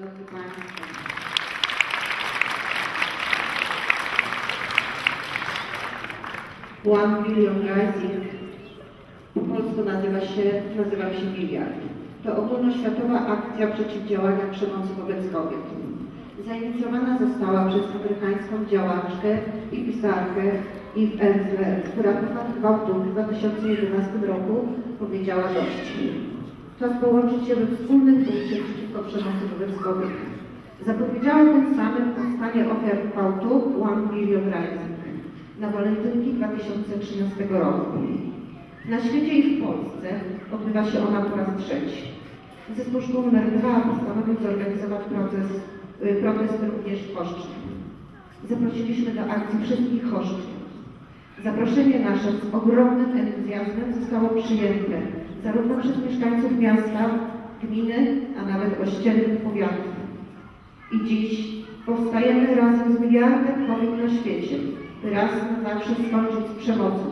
Drodzy Państwo. One Billion Rising po polsku nazywa się, nazywa się Miliard. To ogólnoświatowa akcja przeciwdziałania przemocy wobec kobiet. Zainicjowana została przez amerykańską działaczkę i pisarkę Eve Ensler, która po w 2011 roku powiedziała dość. Czas połączyć się we wspólnym punkcie przeciwko przemocy wobec kobiet. Zapowiedziała tym samym powstanie ofiar gwałtu One Billion Rising na walentynki 2013 roku. Na świecie i w Polsce odbywa się ona po raz trzeci. Zespół szkół nr 2 postanowił zorganizować proces, y, protest również w Choszczy. Zaprosiliśmy do akcji wszystkich choszczów. Zaproszenie nasze z ogromnym entuzjazmem zostało przyjęte zarówno przez mieszkańców miasta, gminy, a nawet ościennych powiatów. I dziś powstajemy razem z miliardem kobiet na świecie, by raz na zawsze skończyć z przemocą,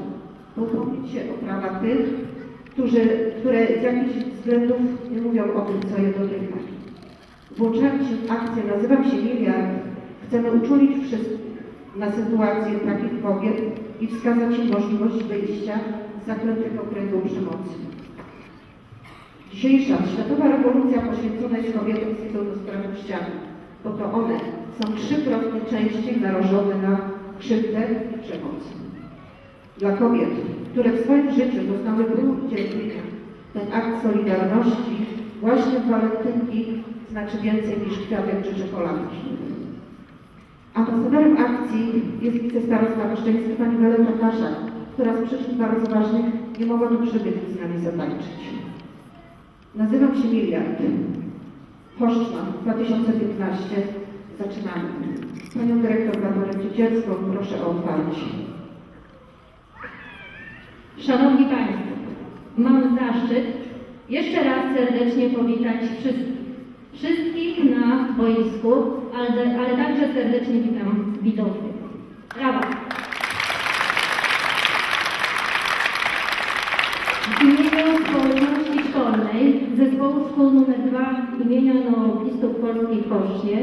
upomnieć się o prawa tych, którzy, które z jakichś względów nie mówią o tym, co je dotyka. Włączając się w akcję Nazywam się Miliard, chcemy uczulić wszystkich na sytuację takich kobiet i wskazać im możliwość wyjścia z zaklętego kręgu przemocy. Dzisiejsza światowa rewolucja poświęcona jest kobietom z niepełnosprawnościami, bo to one są trzykrotnie częściej narażone na krzywdę i przemoc. Dla kobiet, które w swoim życiu doznały i cierpienia, ten akt solidarności właśnie walentynki znaczy więcej niż kwiatek czy czekoladki. Ambasadorem akcji jest wicestarosta Waszczeńska pani Wioleta Kaszak, która z przyczyn bardzo ważnych nie mogła tu przybyć z nami zatańczyć. Nazywam się Miliard. Choszczna 2015. Zaczynamy. Panią dyrektor Barbarę Ciecielską proszę o otwarcie. Szanowni Państwo, mam zaszczyt jeszcze raz serdecznie powitać wszystkich. Wszystkich na boisku, ale, ale także serdecznie witam widownię. Brawa! W imieniu społeczności szkolnej Zespołu Szkół nr 2 imienia Neoplistów Polskiej w Kosznie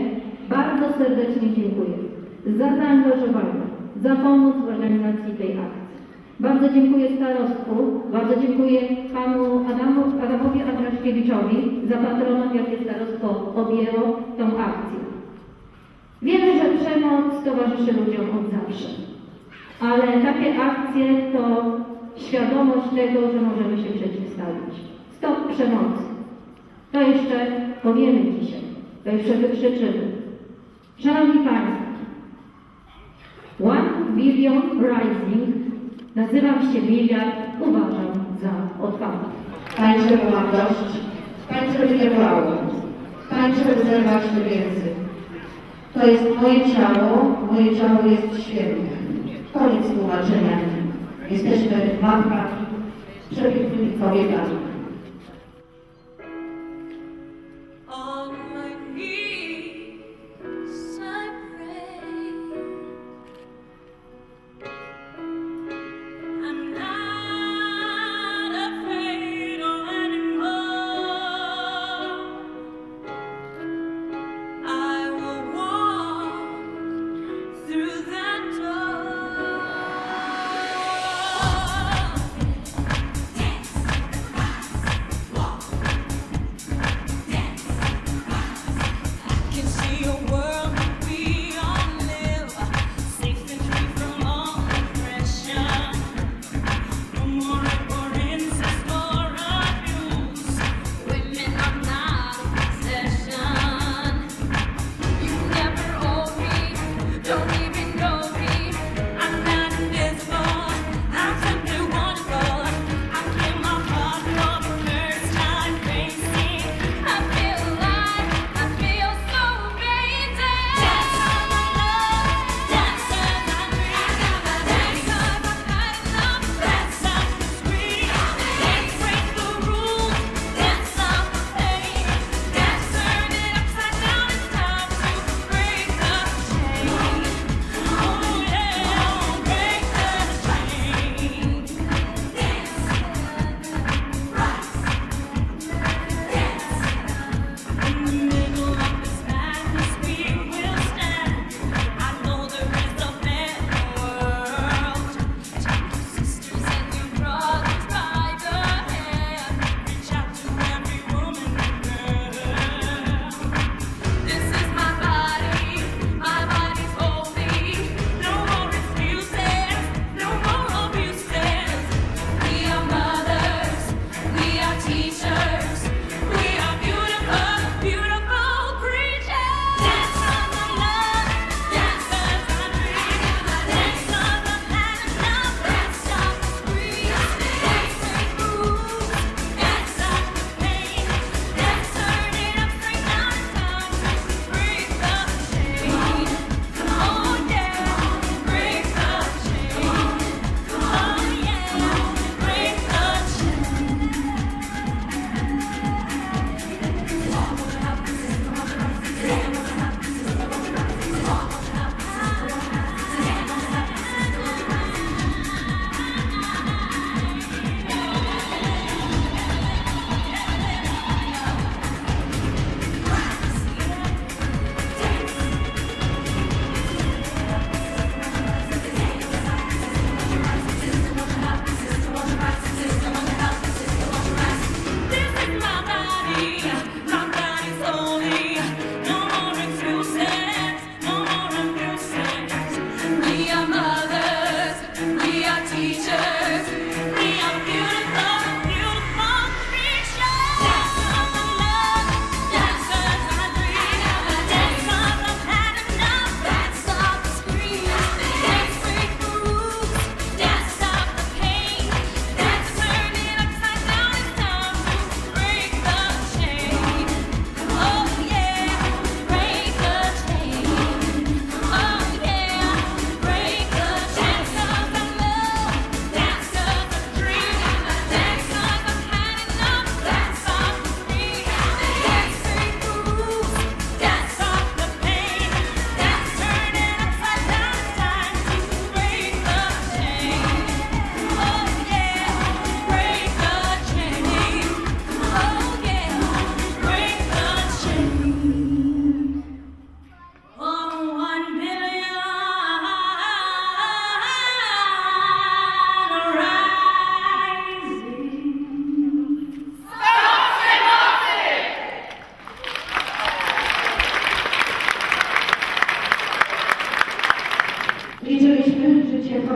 bardzo serdecznie dziękuję za zaangażowanie, za pomoc w organizacji tej akcji. Bardzo dziękuję starostwu, bardzo dziękuję panu Adamu, Adamowi Andraszkiewiczowi za patronat, jakie starostwo objęło tą akcję. Wiemy, że przemoc towarzyszy ludziom od zawsze, ale takie akcje to świadomość tego, że możemy się przeciwstawić. Stop przemocy. To jeszcze powiemy dzisiaj, to jeszcze wykrzyczymy. Szanowni Państwo, One Billion Rising, nazywam się Miliard, uważam za otwarty. Tańczę, bo mam dość. Tańczę, by nie bolało. By zerwać te więzy. To jest moje ciało, moje ciało jest święte. Koniec tłumaczenia. Jesteśmy matkami, przepięknymi kobietami.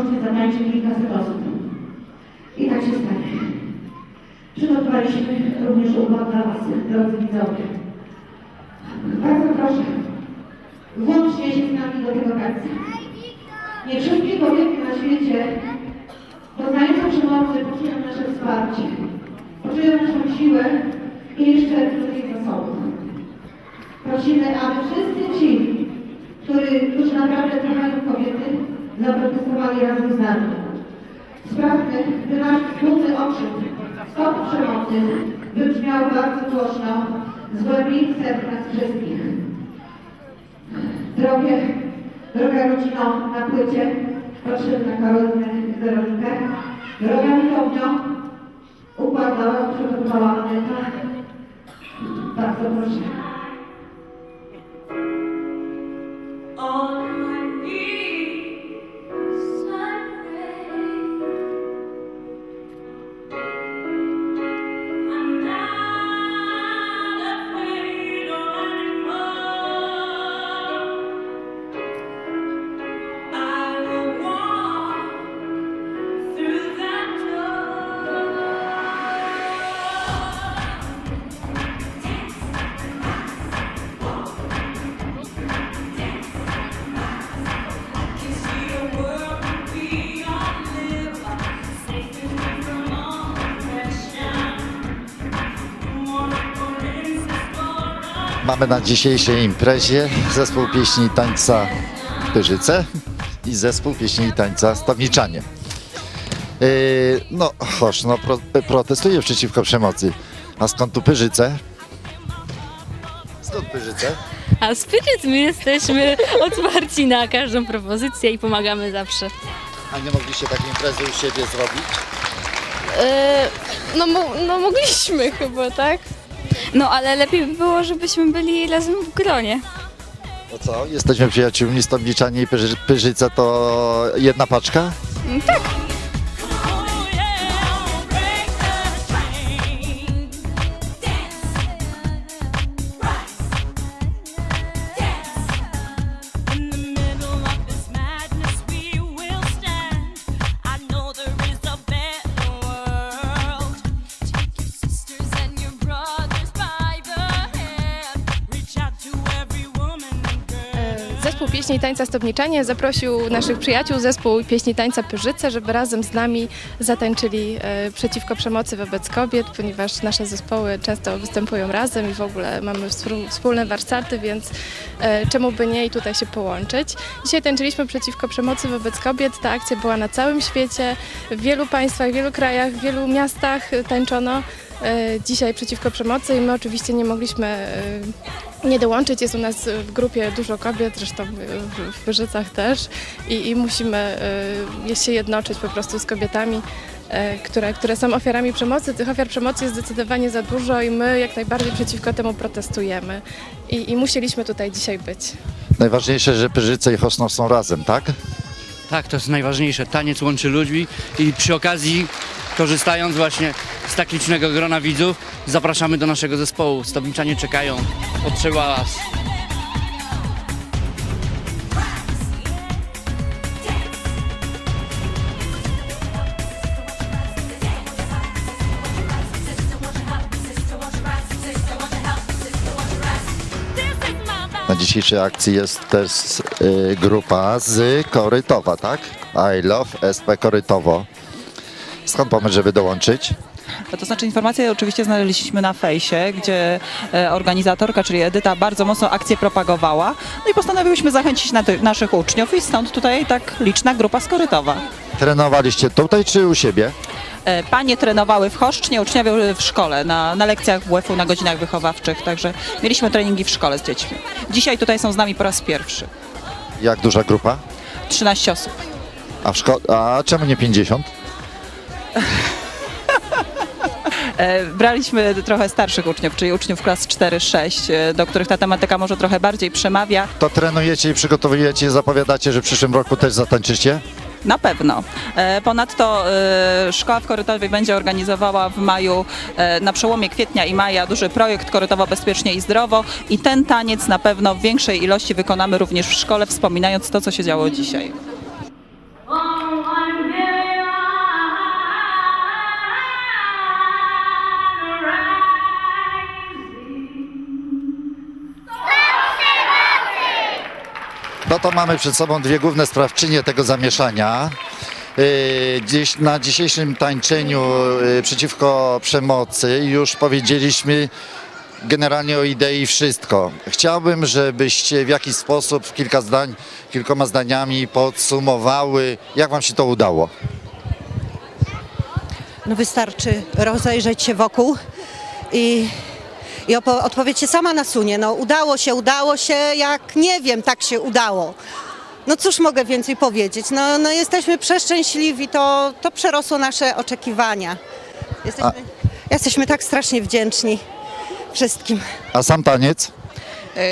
Potańczy kilkaset osób. I tak się stanie. Przygotowaliśmy również układ dla Was, drodzy widzowie. Bardzo proszę, włączcie się z nami do tego tańca. Nie wszystkie kobiety na świecie doznające przemocy poczują nasze wsparcie, poczują naszą siłę i jeszcze ludzkich zasobów. Prosimy, aby wszyscy ci, którzy, którzy naprawdę kochają kobiety, zaprotestowali razem z nami. Sprawmy, by nasz wspólny okrzyk Stop przemocy wybrzmiał bardzo głośno z głębi serc nas wszystkich. Drogie, droga rodzino na płycie, patrzymy na Karolinę i Weronikę. Droga Michałnio, układała, przygotowała Aneta. Bardzo proszę. Na dzisiejszej imprezie zespół pieśni i tańca Pyrzyce i zespół pieśni i tańca Stawniczanie. Yy, no, choć, no, pro, protestuję przeciwko przemocy. A skąd tu Pyrzyce? Skąd Pyrzyce? A z Pydziec my jesteśmy otwarci na każdą propozycję i pomagamy zawsze. A nie mogliście takiej imprezy u siebie zrobić? E, no, mo- no mogliśmy chyba, tak? No ale lepiej by było, żebyśmy byli razem w gronie. No co, jesteśmy przyjaciółmi, Stawniczanie i Pyrzy, Pyrzyce to jedna paczka? Oh Zespół Pieśni i Tańca Stopniczanie zaprosił naszych przyjaciół, zespół Pieśni i Tańca Pyrzyce, żeby razem z nami zatańczyli e, przeciwko przemocy wobec kobiet, ponieważ nasze zespoły często występują razem i w ogóle mamy wspólne warsztaty, więc e, czemu by nie i tutaj się połączyć. Dzisiaj tańczyliśmy przeciwko przemocy wobec kobiet. Ta akcja była na całym świecie, w wielu państwach, w wielu krajach, w wielu miastach tańczono dzisiaj przeciwko przemocy i my oczywiście nie mogliśmy e, nie dołączyć. Jest u nas w grupie dużo kobiet, zresztą w, w Pyrzycach też i, i musimy y, się jednoczyć po prostu z kobietami, które, które są ofiarami przemocy. Tych ofiar przemocy jest zdecydowanie za dużo i my jak najbardziej przeciwko temu protestujemy i, i musieliśmy tutaj dzisiaj być. Najważniejsze, że Pyrzyce i Chosno są razem, tak? Tak, to jest najważniejsze. Taniec łączy ludzi i przy okazji, korzystając właśnie tak licznego grona widzów, zapraszamy do naszego zespołu. Stopniczanie czekają, potrzeba Was. Na dzisiejszej akcji jest też y, grupa z Korytowa, tak? I love SP Korytowo. Skąd pomysł, żeby dołączyć? To znaczy informacje oczywiście znaleźliśmy na fejsie, gdzie e, organizatorka, czyli Edyta, bardzo mocno akcję propagowała. No i postanowiłyśmy zachęcić na naszych uczniów i stąd tutaj tak liczna grupa skorytowa. Trenowaliście tutaj czy u siebie? E, Panie trenowały w Choszcznie, uczniowie w szkole, na, na lekcjach WF-u, na godzinach wychowawczych, także mieliśmy treningi w szkole z dziećmi. Dzisiaj tutaj są z nami po raz pierwszy. Jak duża grupa? 13 osób. A, w szko- a czemu nie 50? Braliśmy trochę starszych uczniów, czyli uczniów klas 4-6, e, do których ta tematyka może trochę bardziej przemawia. To trenujecie i przygotowujecie, zapowiadacie, że w przyszłym roku też zatańczycie? Na pewno. E, Ponadto e, Szkoła w Korytowie będzie organizowała w maju, e, na przełomie kwietnia i maja, duży projekt Korytowo Bezpiecznie i Zdrowo i ten taniec na pewno w większej ilości wykonamy również w szkole, wspominając to, co się działo dzisiaj. No to mamy przed sobą dwie główne sprawczynie tego zamieszania. Yy, Dziś na dzisiejszym tańczeniu yy, przeciwko przemocy już powiedzieliśmy generalnie o idei wszystko. Chciałbym, żebyście w jakiś sposób, w kilka zdań, kilkoma zdaniami podsumowały, jak wam się to udało. No wystarczy rozejrzeć się wokół i, i odpowiedź się sama nasunie. No udało się, udało się, jak nie wiem, tak się udało. No cóż mogę więcej powiedzieć? No, no jesteśmy przeszczęśliwi, to, to przerosło nasze oczekiwania. Jesteśmy, jesteśmy tak strasznie wdzięczni wszystkim. A sam taniec? E,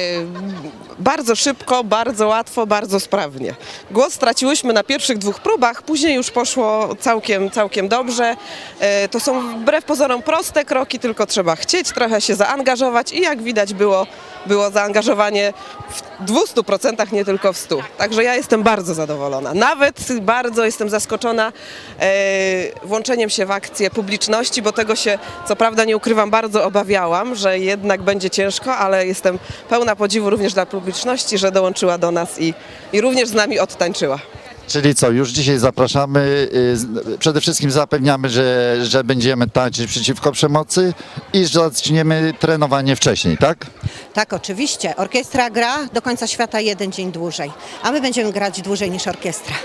Bardzo szybko, bardzo łatwo, bardzo sprawnie. Głos straciłyśmy na pierwszych dwóch próbach, później już poszło całkiem, całkiem dobrze. E, To są wbrew pozorom proste kroki, tylko trzeba chcieć, trochę się zaangażować i jak widać było, było zaangażowanie w 200%, nie tylko w 100%. Także ja jestem bardzo zadowolona. Nawet bardzo jestem zaskoczona e, włączeniem się w akcję publiczności, bo tego się, co prawda nie ukrywam, bardzo obawiałam, że jednak będzie ciężko, ale jestem pełna podziwu również dla publiczności, że dołączyła do nas i, i również z nami odtańczyła. Czyli co, już dzisiaj zapraszamy, z- przede wszystkim zapewniamy, że, że będziemy tańczyć przeciwko przemocy i że zaczniemy trenowanie wcześniej, tak? Tak, oczywiście. Orkiestra gra do końca świata jeden dzień dłużej, a my będziemy grać dłużej niż orkiestra.